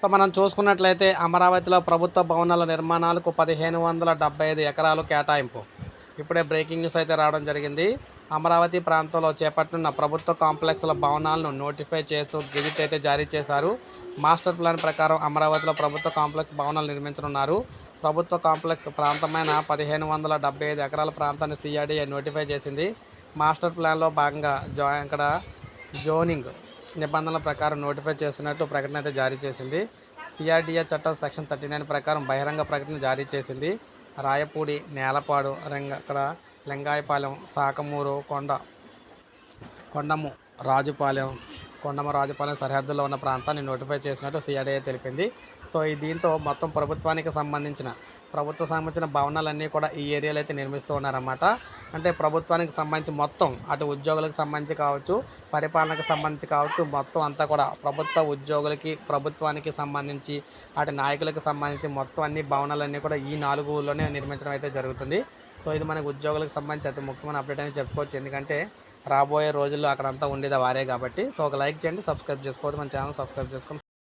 So మనం చూసుకున్నట్లయితే అమరావతిలో ప్రభుత్వ భవనాల నిర్మాణాలకు పదిహేను వందల డెబ్బై ఐదు ఎకరాలు కేటాయింపు. ఇప్పుడే బ్రేకింగ్ న్యూస్ అయితే రావడం జరిగింది. అమరావతి ప్రాంతంలో చేపట్టనున్న ప్రభుత్వ కాంప్లెక్స్ల భవనాలను నోటిఫై చేస్తూ గెజిట్ అయితే జారీ చేశారు. మాస్టర్ ప్లాన్ ప్రకారం అమరావతిలో ప్రభుత్వ కాంప్లెక్స్ భవనాలు నిర్మించనున్నారు. ప్రభుత్వ కాంప్లెక్స్ ప్రాంతమైన పదిహేను వందల డెబ్బై ఐదు ఎకరాల ప్రాంతాన్ని సిఆర్డీఏ నోటిఫై చేసింది. మాస్టర్ ప్లాన్లో భాగంగా జా ఇక్కడ జోనింగ్ నిబంధనల ప్రకారం నోటిఫై చేస్తున్నట్టు ప్రకటన అయితే జారీ చేసింది. సిఆర్డీఏ చట్టం సెక్షన్ థర్టీ నైన్ ప్రకారం బహిరంగ ప్రకటన జారీ చేసింది. రాయపూడి నేలపాడు రంగ అక్కడ లింగాయపాలెం సాకమూరు కొండ కొండము రాజుపాలెం కొండమ రాజుపాలెం సరిహద్దులో ఉన్న ప్రాంతాన్ని నోటిఫై చేసినట్టు సిఆర్డీఏ తెలిపింది. సో ఈ దీంతో మొత్తం ప్రభుత్వానికి సంబంధించిన ప్రభుత్వ సంబంధించిన భవనాలన్నీ కూడా ఈ ఏరియాలో అయితే నిర్మిస్తూ ఉన్నారన్నమాట. అంటే ప్రభుత్వానికి సంబంధించి మొత్తం అటు ఉద్యోగులకు సంబంధించి కావచ్చు పరిపాలనకు సంబంధించి కావచ్చు మొత్తం అంతా కూడా ప్రభుత్వ ఉద్యోగులకి ప్రభుత్వానికి సంబంధించి అటు నాయకులకు సంబంధించి మొత్తం అన్ని భవనాలన్నీ కూడా ఈ నాలుగు ఊళ్ళోనే నిర్మించడం అయితే జరుగుతుంది. సో ఇది మనకు ఉద్యోగులకు సంబంధించి అతి ముఖ్యమైన అప్డేట్ అని చెప్పుకోవచ్చు. ఎందుకంటే రాబోయే రోజుల్లో అక్కడంతా ఉండేది వారే కాబట్టి. సో ఒక లైక్ చేయండి సబ్స్క్రైబ్ చేసుకోవద్దు మన ఛానల్ సబ్స్క్రైబ్ చేసుకోండి.